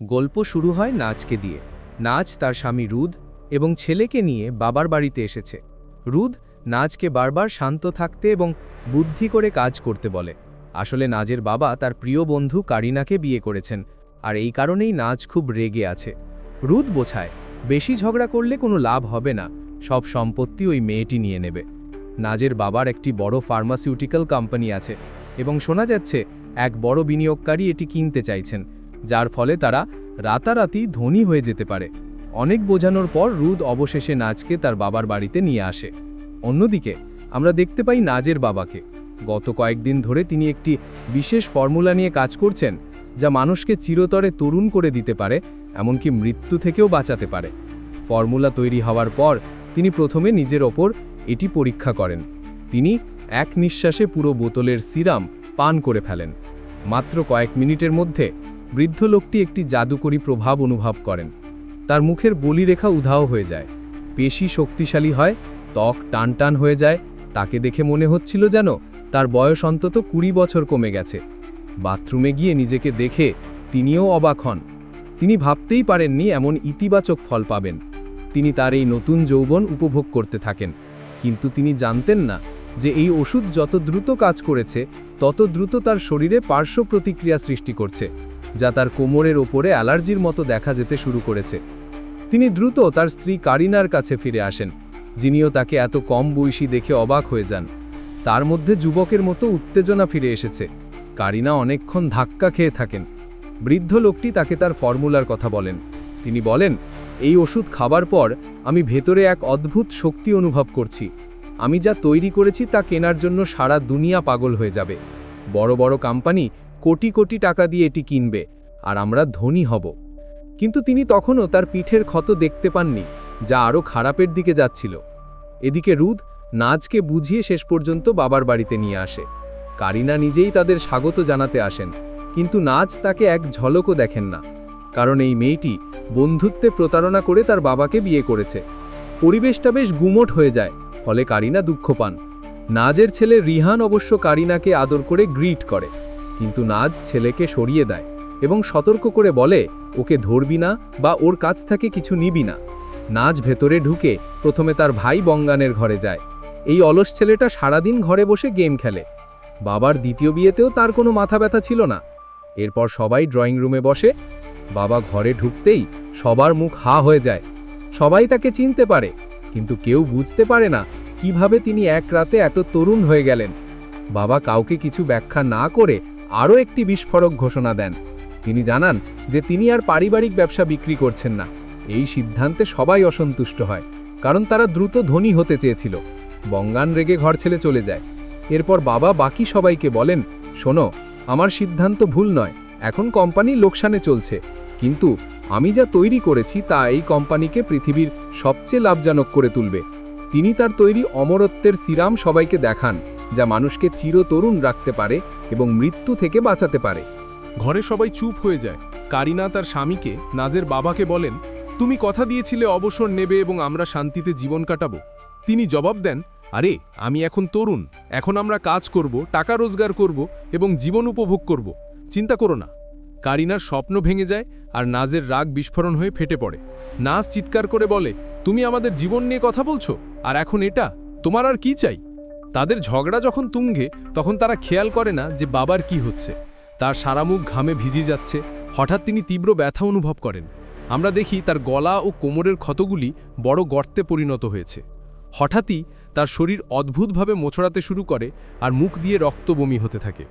গল্প শুরু হয় নাচকে দিয়ে। নাচ তার স্বামী রুদ এবং ছেলেকে নিয়ে বাবার বাড়িতে এসেছে। রুদ নাচকে বারবার শান্ত থাকতে এবং বুদ্ধি করে কাজ করতে বলে। আসলে নাজের বাবা তার প্রিয় বন্ধু কারিনাকে বিয়ে করেছেন, আর এই কারণেই নাচ খুব রেগে আছে। রুদ বোঝায়, বেশি ঝগড়া করলে কোনো লাভ হবে না, সব সম্পত্তি ওই মেয়েটি নিয়ে নেবে। নাজের বাবার একটি বড় ফার্মাসিউটিক্যাল কোম্পানি আছে এবং শোনা যাচ্ছে, এক বড় বিনিয়োগকারী এটি কিনতে চাইছেন। যার ফলে তারা রাতারাতি ধনী হয়ে যেতে পারে। অনেক বোঝানোর পর রুদ অবশেষে নাজকে তার বাবার বাড়িতে নিয়ে আসে। অন্যদিকে, আমরা দেখতে পাই নাজের বাবাকে। গত কয়েকদিন ধরে তিনি একটি বিশেষ ফর্মুলা নিয়ে কাজ করছেন, যা মানুষকে চিরতরে তরুণ করে দিতে পারে, এমনকি মৃত্যু থেকেও বাঁচাতে পারে। ফর্মুলা তৈরি হওয়ার পর তিনি প্রথমে নিজের ওপর এটি পরীক্ষা করেন। তিনি এক নিঃশ্বাসে পুরো বোতলের সিরাম পান করে ফেলেন। মাত্র কয়েক মিনিটের মধ্যে বৃদ্ধ লোকটি একটি জাদুকরী প্রভাব অনুভব করেন। তার মুখের বলিরেখা উধাও হয়ে যায়। পেশি শক্তিশালী হয়, ত্বক টান টান হয়ে যায়। তাকে দেখে মনে হচ্ছিল যেন তার বয়স অন্তত কুড়ি বছর কমে গেছে। বাথরুমে গিয়ে নিজেকে দেখে তিনিও অবাক হন। তিনি ভাবতেই পারেননি এমন ইতিবাচক ফল পাবেন। তিনি তার এই নতুন যৌবন উপভোগ করতে থাকেন। কিন্তু তিনি জানতেন না যে এই ওষুধ যত দ্রুত কাজ করেছে, তত দ্রুত তার শরীরে পার্শ্ব প্রতিক্রিয়া সৃষ্টি করছে। যা তার কোমরের ওপরে অ্যালার্জির মতো দেখা যেতে শুরু করেছে। তিনি দ্রুত তার স্ত্রী কারিনার কাছে ফিরে আসেন, যিনিও তাকে এত কম বয়সী দেখে অবাক হয়ে যান। তার মধ্যে যুবকের মতো উত্তেজনা ফিরে এসেছে। কারিনা অনেকক্ষণ ধাক্কা খেয়ে থাকেন। বৃদ্ধ লোকটি তাকে তার ফর্মুলার কথা বলেন। তিনি বলেন, এই ওষুধ খাবার পর আমি ভেতরে এক অদ্ভুত শক্তি অনুভব করছি। আমি যা তৈরি করেছি তা কেনার জন্য সারা দুনিয়া পাগল হয়ে যাবে। বড় বড় কোম্পানি কোটি কোটি টাকা দিয়ে এটি কিনবে, আর আমরা ধনী হব। কিন্তু তিনি তখনও তার পিঠের ক্ষত দেখতে পাননি, যা আরও খারাপের দিকে যাচ্ছিল। এদিকে রুদ নাজকে বুঝিয়ে শেষ পর্যন্ত বাবার বাড়িতে নিয়ে আসে। কারিনা নিজেই তাদের স্বাগত জানাতে আসেন, কিন্তু নাচ তাকে এক ঝলকও দেখেন না, কারণ এই মেয়েটি বন্ধুত্বে প্রতারণা করে তার বাবাকে বিয়ে করেছে। পরিবেশটা বেশ গুমট হয়ে যায়, ফলে কারিনা দুঃখ পান। নাজের ছেলে রিহান অবশ্য কারিনাকে আদর করে গ্রিট করে। কিন্তু নাজ ছেলেকে সরিয়ে দেয় এবং সতর্ক করে বলে, ওকে ধরবি না বা ওর কাছ থেকে কিছু নিবি না। নাজ ভেতরে ঢুকে প্রথমে তার ভাই বঙ্গানের ঘরে যায়। এই অলস ছেলেটা সারাদিন ঘরে বসে গেম খেলে। বাবার দ্বিতীয় বিয়েতেও তার কোনো মাথা ব্যথা ছিল না। এরপর সবাই ড্রয়িং রুমে বসে। বাবা ঘরে ঢুকতেই সবার মুখ হা হয়ে যায়। সবাই তাকে চিনতে পারে, কিন্তু কেউ বুঝতে পারে না কীভাবে তিনি এক রাতে এত তরুণ হয়ে গেলেন। বাবা কাউকে কিছু ব্যাখ্যা না করে আরও একটি বিস্ফোরক ঘোষণা দেন। তিনি জানান যে তিনি আর পারিবারিক ব্যবসা বিক্রি করছেন না। এই সিদ্ধান্তে সবাই অসন্তুষ্ট হয়, কারণ তারা দ্রুত ধনী হতে চেয়েছিল। বঙ্গান রেগে ঘর ছেলে চলে যায়। এরপর বাবা বাকি সবাইকে বলেন, শোনো, আমার সিদ্ধান্ত ভুল নয়। এখন কোম্পানি লোকসানে চলছে। কিন্তু আমি যা তৈরি করেছি তা এই কোম্পানিকে পৃথিবীর সবচেয়ে লাভজনক করে তুলবে। তিনি তার তৈরি অমরত্বের সিরাম সবাইকে দেখান। যা মানুষকে চিরতরুণ রাখতে পারে এবং মৃত্যু থেকে বাঁচাতে পারে। ঘরে সবাই চুপ হয়ে যায়। কারিনা তার স্বামীকে, নাজের বাবাকে বলেন, তুমি কথা দিয়েছিলে অবসর নেবে এবং আমরা শান্তিতে জীবন কাটাবো। তিনি জবাব দেন, আরে, আমি এখন তরুণ। এখন আমরা কাজ করব, টাকা রোজগার করব এবং জীবন উপভোগ করব। চিন্তা করো না। কারিনার স্বপ্ন ভেঙে যায় আর নাজের রাগ বিস্ফোরণ হয়ে ফেটে পড়ে। নাজ চিৎকার করে বলে, তুমি আমাদের জীবন নিয়ে কথা বলছো? আর এখন এটা? তোমার আর কি চাই? তাদের ঝগড়া যখন তুঙ্গে, তখন তারা খেয়াল করে না যে বাবার কি হচ্ছে। তার সারা মুখ ঘামে ভিজে যাচ্ছে। হঠাৎ তিনি তীব্র ব্যথা অনুভব করেন। আমরা দেখি তার গলা ও কোমরের ক্ষতগুলি বড় গর্তে পরিণত হয়েছে। হঠাৎই তার শরীর অদ্ভুতভাবে মোছড়াতে শুরু করে আর মুখ দিয়ে রক্ত বমি হতে থাকে।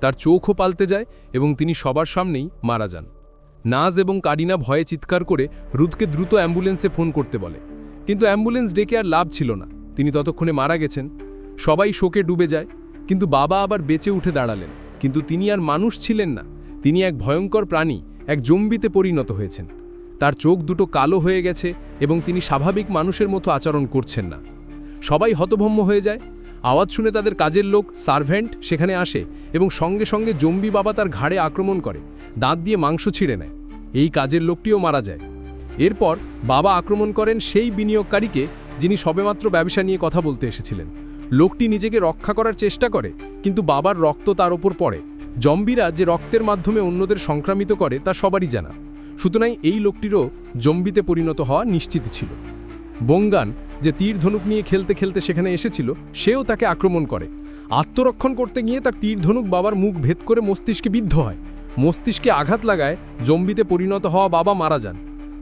তার চোখও পাল্টে যায় এবং তিনি সবার সামনেই মারা যান। নাজ এবং কারিনা ভয়ে চিৎকার করে রুদকে দ্রুত অ্যাম্বুলেন্সে ফোন করতে বলে। কিন্তু অ্যাম্বুলেন্স ডেকে আর লাভ ছিল না। তিনি ততক্ষণে মারা গেছেন সবাই শোকে ডুবে যায়, কিন্তু বাবা আবার বেঁচে উঠে দাঁড়ালেন। কিন্তু তিনি আর মানুষ ছিলেন না। তিনি এক ভয়ঙ্কর প্রাণী, এক জম্বিতে পরিণত হয়েছেন। তার চোখ দুটো কালো হয়ে গেছে এবং তিনি স্বাভাবিক মানুষের মতো আচরণ করছেন না। সবাই হতভম্ব হয়ে যায়। আওয়াজ শুনে তাদের কাজের লোক, সার্ভেন্ট, সেখানে আসে এবং সঙ্গে সঙ্গে জম্বি বাবা তার ঘাড়ে আক্রমণ করে, দাঁত দিয়ে মাংস ছিঁড়ে নেয়। এই কাজের লোকটিও মারা যায়। এরপর বাবা আক্রমণ করেন সেই বিনিয়োগকারীকে, যিনি সবেমাত্র ব্যবসা নিয়ে কথা বলতে এসেছিলেন। লোকটি নিজেকে রক্ষা করার চেষ্টা করে, কিন্তু বাবার রক্ত তার ওপর পড়ে। জম্বিরা যে রক্তের মাধ্যমে অন্যদের সংক্রামিত করে, তা সবারই জানা। সুতরাং এই লোকটিরও জম্বিতে পরিণত হওয়া নিশ্চিত ছিল। বঙ্গান, যে তীর ধনুক নিয়ে খেলতে খেলতে সেখানে এসেছিল, সেও তাকে আক্রমণ করে। আত্মরক্ষণ করতে গিয়ে তার তীর ধনুক বাবার মুখ ভেদ করে মস্তিষ্কে বিদ্ধ হয়। মস্তিষ্কে আঘাত লাগায় জম্বিতে পরিণত হওয়া বাবা মারা যান।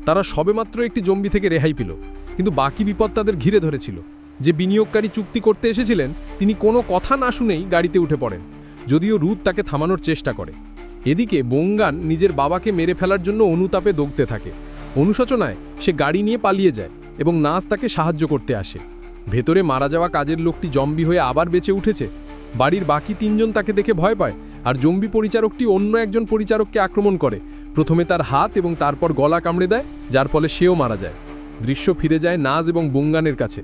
তারা সবেমাত্র একটি জম্বি থেকে রেহাই পেল, কিন্তু বাকি বিপদ তাদের ঘিরে ধরেছিল। যে বিনিয়োগকারী চুক্তি করতে এসেছিলেন, তিনি কোনো কথা না শুনেই গাড়িতে উঠে পড়েন। যদিও রুদ তাকে থামানোর চেষ্টা করে। এদিকে বঙ্গান নিজের বাবাকে মেরে ফেলার জন্য অনুতাপে দৌড়তে থাকে। অনুশোচনায় সে গাড়ি নিয়ে পালিয়ে যায় এবং নাচ তাকে সাহায্য করতে আসে। ভেতরে মারা যাওয়া কাজের লোকটি জম্বি হয়ে আবার বেঁচে উঠেছে। বাড়ির বাকি তিনজন তাকে দেখে ভয় পায় আর জম্বি পরিচারকটি অন্য একজন পরিচারককে আক্রমণ করে। প্রথমে তার হাত এবং তারপর গলা কামড়ে দেয়, যার ফলে সেও মারা যায়। দৃশ্য ফিরে যায় নাজ এবং বঙ্গানের কাছে।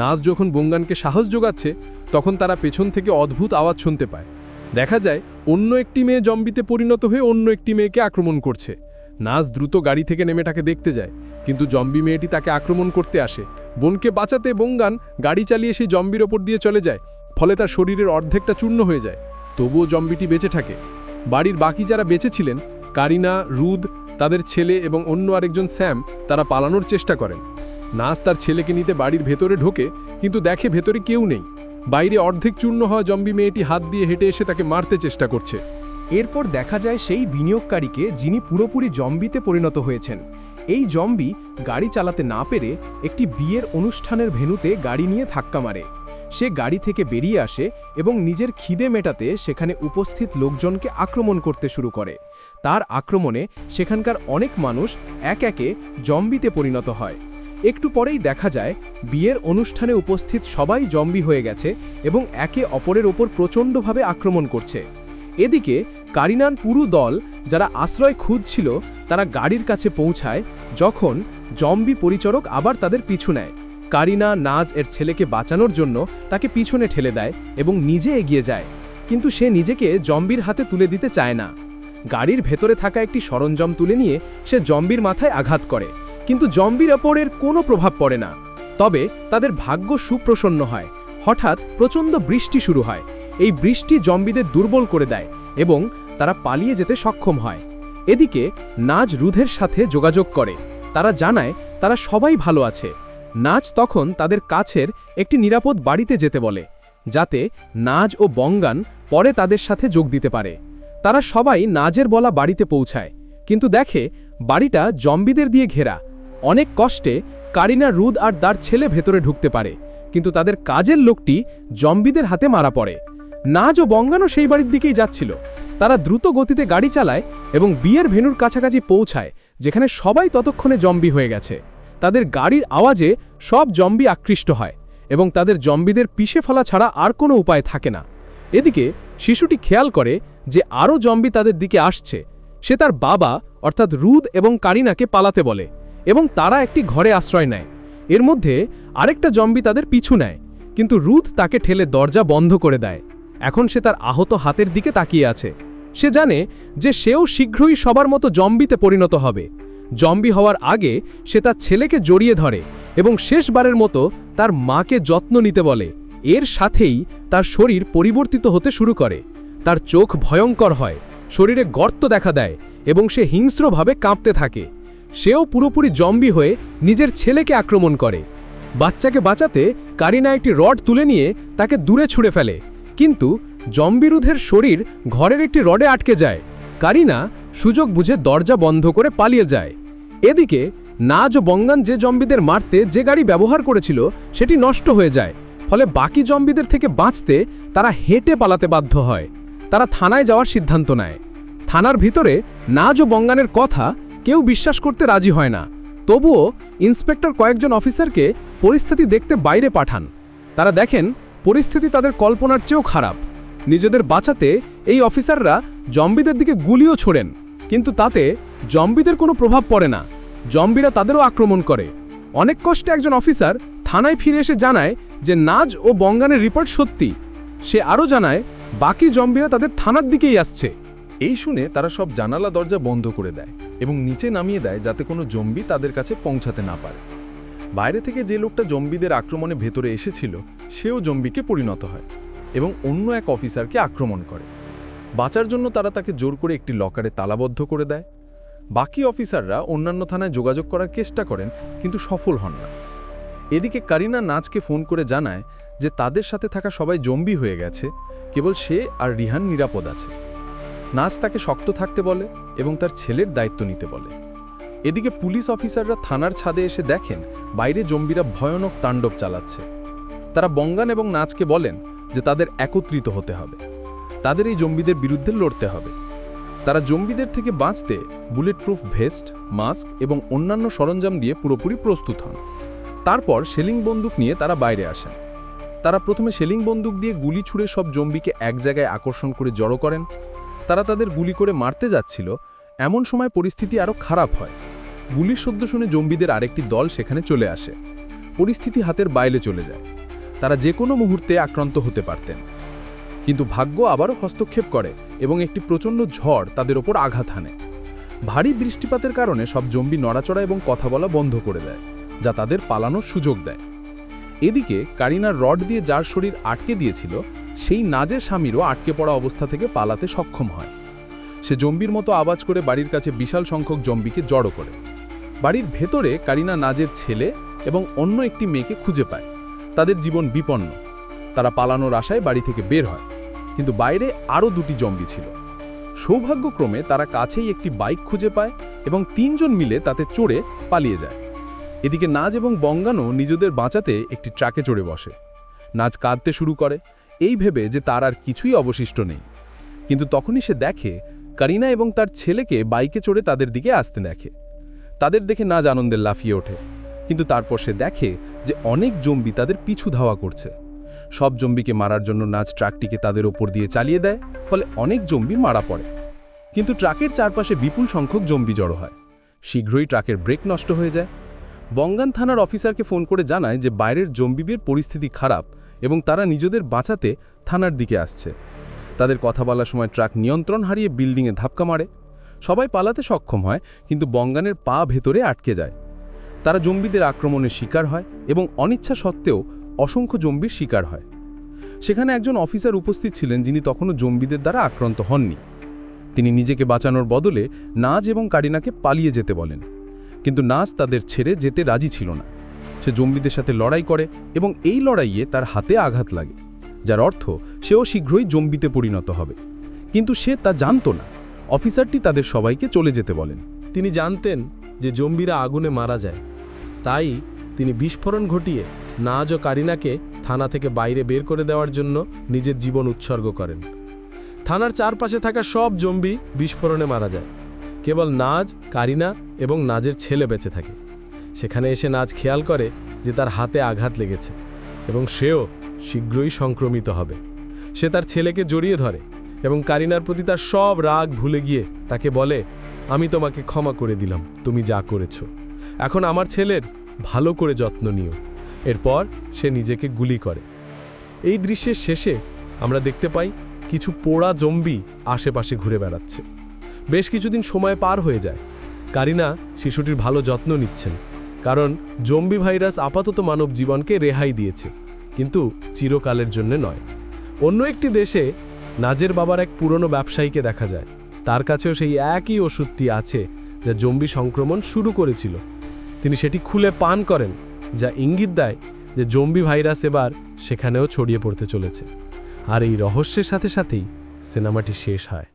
নাজ যখন বঙ্গানকে সাহস যোগাচ্ছে, তখন তারা পেছন থেকে অদ্ভুত আওয়াজ শুনতে পায়। দেখা যায়, অন্য একটি মেয়ে জম্বিতে পরিণত হয়ে অন্য একটি মেয়েকে আক্রমণ করছে। নাজ দ্রুত গাড়ি থেকে নেমে তাকে দেখতে যায়, কিন্তু জম্বি মেয়েটি তাকে আক্রমণ করতে আসে। বোনকে বাঁচাতে বঙ্গান গাড়ি চালিয়ে সেই জম্বির ওপর দিয়ে চলে যায়, ফলে তার শরীরের অর্ধেকটা চূর্ণ হয়ে যায়। তবুও জম্বিটি বেঁচে থাকে। বাড়ির বাকি যারা বেঁচে ছিলেন, কারিনা, রুদ, তাদের ছেলে এবং অন্য আরেকজন স্যাম, তারা পালানোর চেষ্টা করেন। নাজ তার ছেলেকে নিতে বাড়ির ভেতরে ঢোকে, কিন্তু দেখে ভেতরে কেউ নেই। বাইরে অর্ধেক চূর্ণ হওয়া জম্বি মেয়েটি হাত দিয়ে হেঁটে এসে তাকে মারতে চেষ্টা করছে। এরপর দেখা যায় সেই বিনিয়োগকারীকে যিনি পুরোপুরি জম্বিতে পরিণত হয়েছেন। এই জম্বি গাড়ি চালাতে না পেরে একটি বিয়ের অনুষ্ঠানের ভেনুতে গাড়ি নিয়ে ধাক্কা মারে। সে গাড়ি থেকে বেরিয়ে আসে এবং নিজের খিদে মেটাতে সেখানে উপস্থিত লোকজনকে আক্রমণ করতে শুরু করে। তার আক্রমণে সেখানকার অনেক মানুষ এক একে জম্বিতে পরিণত হয়। একটু পরেই দেখা যায়, বিয়ের অনুষ্ঠানে উপস্থিত সবাই জম্বি হয়ে গেছে এবং একে অপরের ওপর প্রচণ্ডভাবে আক্রমণ করছে। এদিকে কারিনান পুরু দল, যারা আশ্রয় খুঁজছিল, তারা গাড়ির কাছে পৌঁছায়, যখন জম্বি পরিচারক আবার তাদের পিছু নেয়। কারিনা, নাজ এর ছেলেকে বাঁচানোর জন্য তাকে পিছনে ঠেলে দেয় এবং নিজে এগিয়ে যায়, কিন্তু সে নিজেকে জম্বির হাতে তুলে দিতে চায় না। গাড়ির ভেতরে থাকা একটি সরঞ্জাম তুলে নিয়ে সে জম্বির মাথায় আঘাত করে। কিন্তু জম্বির ওপরের কোনো প্রভাব পড়ে না। তবে তাদের ভাগ্য সুপ্রসন্ন হয়। হঠাৎ প্রচণ্ড বৃষ্টি শুরু হয়। এই বৃষ্টি জম্বিদের দুর্বল করে দেয় এবং তারা পালিয়ে যেতে সক্ষম হয়। এদিকে নাজ রুধের সাথে যোগাযোগ করে। তারা জানায় তারা সবাই ভালো আছে। নাচ তখন তাদের কাছের একটি নিরাপদ বাড়িতে যেতে বলে, যাতে নাজ ও বঙ্গান পরে তাদের সাথে যোগ দিতে পারে। তারা সবাই নাজের বলা বাড়িতে পৌঁছায়। কিন্তু দেখে বাড়িটা জম্বিদের দিয়ে ঘেরা। অনেক কষ্টে কারিনা রুদ আর তার ছেলে ভেতরে ঢুকতে পারে, কিন্তু তাদের কাজের লোকটি জম্বিদের হাতে মারা পড়ে। নাজ ও বঙ্গানও সেই বাড়ির দিকেই যাচ্ছিল। তারা দ্রুত গতিতে গাড়ি চালায় এবং বিয়ের ভেনুর কাছাকাছি পৌঁছায়, যেখানে সবাই ততক্ষণে জম্বি হয়ে গেছে। তাদের গাড়ির আওয়াজে সব জম্বি আকৃষ্ট হয় এবং তাদের জম্বিদের পিষে ফেলা ছাড়া আর কোনো উপায় থাকে না। এদিকে শিশুটি খেয়াল করে যে আরও জম্বি তাদের দিকে আসছে। সে তার বাবা, অর্থাৎ রুদ এবং কারিনাকে পালাতে বলে। এবং তারা একটি ঘরে আশ্রয় নেয়। এর মধ্যে আরেকটা জম্বি তাদের পিছু নেয়, কিন্তু রুথ তাকে ঠেলে দরজা বন্ধ করে দেয়। এখন সে তার আহত হাতের দিকে তাকিয়ে আছে। সে জানে যে সেও শীঘ্রই সবার মতো জম্বিতে পরিণত হবে। জম্বি হওয়ার আগে সে তার ছেলেকে জড়িয়ে ধরে এবং শেষবারের মতো তার মাকে যত্ন নিতে বলে। এর সাথেই তার শরীর পরিবর্তিত হতে শুরু করে। তার চোখ ভয়ঙ্কর হয়, শরীরে গর্ত দেখা দেয় এবং সে হিংস্রভাবে কাঁপতে থাকে। সেও পুরোপুরি জম্বি হয়ে নিজের ছেলেকে আক্রমণ করে। বাচ্চাকে বাঁচাতে কারিনা একটি রড তুলে নিয়ে তাকে দূরে ছুঁড়ে ফেলে। কিন্তু জম্বিরুধের শরীর ঘরের একটি রডে আটকে যায়। কারিনা সুযোগ বুঝে দরজা বন্ধ করে পালিয়ে যায়। এদিকে নাজ ও বঙ্গান যে জম্বিদের মারতে যে গাড়ি ব্যবহার করেছিল, সেটি নষ্ট হয়ে যায়। ফলে বাকি জম্বিদের থেকে বাঁচতে তারা হেঁটে পালাতে বাধ্য হয়। তারা থানায় যাওয়ার সিদ্ধান্ত নেয়। থানার ভিতরে নাজ ও বঙ্গানের কথা কেউ বিশ্বাস করতে রাজি হয় না। তবুও ইন্সপেক্টর কয়েকজন অফিসারকে পরিস্থিতি দেখতে বাইরে পাঠান। তারা দেখেন, পরিস্থিতি তাদের কল্পনার চেয়েও খারাপ। নিজেদের বাঁচাতে এই অফিসাররা জম্বিদের দিকে গুলিও ছোড়েন। কিন্তু তাতে জম্বিদের কোনো প্রভাব পড়ে না। জম্বিরা তাদেরও আক্রমণ করে। অনেক কষ্টে একজন অফিসার থানায় ফিরে এসে জানায় যে নাজ ও বঙ্গানের রিপোর্ট সত্যি। সে আরও জানায়, বাকি জম্বিরা তাদের থানার দিকেই আসছে। এই শুনে তারা সব জানালা দরজা বন্ধ করে দেয়। এবং নিচে নামিয়ে দেয় যাতে কোনো জম্বি তাদের কাছে পৌঁছাতে না পারে। বাইরে থেকে যে লোকটা জম্বিদের আক্রমণে ভেতরে এসেছিল, সেও জম্বিকে পরিণত হয় এবং অন্য এক অফিসারকে আক্রমণ করে। বাঁচার জন্য তারা তাকে জোর করে একটি লকারে তালাবদ্ধ করে দেয়। বাকি অফিসাররা অন্যান্য থানায় যোগাযোগ করার চেষ্টা করেন, কিন্তু সফল হন না। এদিকে কারিনা নাচকে ফোন করে জানায় যে তাদের সাথে থাকা সবাই জম্বি হয়ে গেছে, কেবল সে আর রিহান নিরাপদ আছে। নাচ তাকে শক্ত থাকতে বলে এবং তার ছেলের দায়িত্ব নিতে বলে। এদিকে পুলিশ অফিসাররা থানার ছাদে এসে দেখেন বাইরে জম্বিরা ভয়ানক তাণ্ডব চালাচ্ছে। তারা বঙ্গান এবং নাচকে বলেন যে তাদের একত্রিত হতে হবে। তাদের এই জম্বিদের বিরুদ্ধে লড়তে হবে। তারা জম্বিদের থেকে বাঁচতে বুলেট প্রুফ ভেস্ট, মাস্ক এবং অন্যান্য সরঞ্জাম দিয়ে পুরোপুরি প্রস্তুত হন। তারপর সেলিং বন্দুক নিয়ে তারা বাইরে আসেন। তারা প্রথমে সেলিং বন্দুক দিয়ে গুলি ছুড়ে সব জম্বিকে এক জায়গায় আকর্ষণ করে জড়ো করেন তারা তাদের গুলি করে মারতে যাচ্ছিল, এমন সময় পরিস্থিতি আরও খারাপ হয়। গুলির শব্দ শুনে জম্বিদের আরেকটি দল সেখানে চলে আসে। পরিস্থিতি হাতের বাইরে চলে যায়। তারা যে কোনো মুহূর্তে আক্রান্ত হতে পারতেন। কিন্তু ভাগ্য আবারও হস্তক্ষেপ করে এবং একটি প্রচণ্ড ঝড় তাদের ওপর আঘাত হানে। ভারী বৃষ্টিপাতের কারণে সব জম্বি নড়াচড়া এবং কথা বলা বন্ধ করে দেয়, যা তাদের পালানোর সুযোগ দেয়। এদিকে কারিনার রড দিয়ে যার শরীর আটকে দিয়েছিল সেই নাজের স্বামীরও আটকে পড়া অবস্থা থেকে পালাতে সক্ষম হয়। সে জম্বির মতো আওয়াজ করে বাড়ির কাছে বিশাল সংখ্যক জম্বিকে জড়ো করে। বাড়ির ভেতরে কারিনা নাজের ছেলে এবং অন্য একটি মেয়েকে খুঁজে পায়। তাদের জীবন বিপন্ন। তারা পালানোর আশায় বাড়ি থেকে বের হয়। কিন্তু বাইরে আরও দুটি জম্বি ছিল। সৌভাগ্যক্রমে তারা কাছেই একটি বাইক খুঁজে পায় এবং তিনজন মিলে তাতে চড়ে পালিয়ে যায়। এদিকে নাজ এবং বঙ্গানো নিজেদের বাঁচাতে একটি ট্রাকে চড়ে বসে। নাজ কাঁদতে শুরু করে এই ভেবে যে তার আর কিছুই অবশিষ্ট নেই। কিন্তু তখনই সে দেখে, কারিনা এবং তার ছেলেকে বাইকে চড়ে তাদের দিকে আসতে দেখে। তাদের দেখে নাজ আনন্দের লাফিয়ে ওঠে। কিন্তু তারপর সে দেখে যে অনেক জম্বি তাদের পিছু ধাওয়া করছে। সব জম্বিকে মারার জন্য নাচ ট্রাকটিকে তাদের ওপর দিয়ে চালিয়ে দেয়, ফলে অনেক জম্বি মারা পড়ে। কিন্তু ট্রাকের চারপাশে বিপুল সংখ্যক জম্বি জড়ো হয়। শীঘ্রই ট্রাকের ব্রেক নষ্ট হয়ে যায়। বঙ্গান থানার অফিসারকে ফোন করে জানায় যে বাইরের জম্বিদের পরিস্থিতি খারাপ এবং তারা নিজেদের বাঁচাতে থানার দিকে আসছে। তাদের কথা বলার সময় ট্রাক নিয়ন্ত্রণ হারিয়ে বিল্ডিংয়ে ধাক্কা মারে। সবাই পালাতে সক্ষম হয়, কিন্তু বঙ্গানের পা ভেতরে আটকে যায়। তারা জম্বিদের আক্রমণের শিকার হয় এবং অনিচ্ছা সত্ত্বেও অসংখ্য জম্বির শিকার হয়। সেখানে একজন অফিসার উপস্থিত ছিলেন যিনি তখনও জম্বিদের দ্বারা আক্রান্ত হননি। তিনি নিজেকে বাঁচানোর বদলে নাজ এবং কারিনাকে পালিয়ে যেতে বলেন। কিন্তু নাজ তাদের ছেড়ে যেতে রাজি ছিল না। সে জম্বিদের সাথে লড়াই করে এবং এই লড়াইয়ে তার হাতে আঘাত লাগে, যার অর্থ সেও শীঘ্রই জম্বিতে পরিণত হবে। কিন্তু সে তা জানত না। অফিসারটি তাদের সবাইকে চলে যেতে বলেন। তিনি জানতেন যে জম্বিরা আগুনে মারা যায়। তাই তিনি বিস্ফোরণ ঘটিয়ে নাজ ও কারিনাকে থানা থেকে বাইরে বের করে দেওয়ার জন্য নিজের জীবন উৎসর্গ করেন। থানার চারপাশে থাকা সব জম্বি বিস্ফোরণে মারা যায়। কেবল নাজ, কারিনা এবং নাজের ছেলে বেঁচে থাকে। সেখানে এসে নাজ খেয়াল করে যে তার হাতে আঘাত লেগেছে এবং সেও শীঘ্রই সংক্রমিত হবে। সে তার ছেলেকে জড়িয়ে ধরে এবং কারিনার প্রতি তার সব রাগ ভুলে গিয়ে তাকে বলে, আমি তোমাকে ক্ষমা করে দিলাম, তুমি যা করেছ। এখন আমার ছেলের ভালো করে যত্ন নিও। এরপর সে নিজেকে গুলি করে। এই দৃশ্যের শেষে আমরা দেখতে পাই কিছু পোড়া জম্বি আশেপাশে ঘুরে বেড়াচ্ছে। বেশ কিছুদিন সময় পার হয়ে যায়। কারিনা শিশুটির ভালো যত্ন নিচ্ছেন। কারণ জম্বি ভাইরাস আপাতত মানব জীবনকে রেহাই দিয়েছে, কিন্তু চিরকালের জন্য নয়। অন্য একটি দেশে নাজের বাবার এক পুরনো ব্যবসায়ীকে দেখা যায়। তার কাছেও সেই একই ওষুধটি আছে যা জম্বি সংক্রমণ শুরু করেছিল। তিনি সেটি খুলে পান করেন, যা ইঙ্গিত দেয় যে জম্বি ভাইরাস এবার সেখানেও ছড়িয়ে পড়তে চলেছে। আর এই রহস্যের সাথে সাথেই সিনেমাটি শেষ হয়।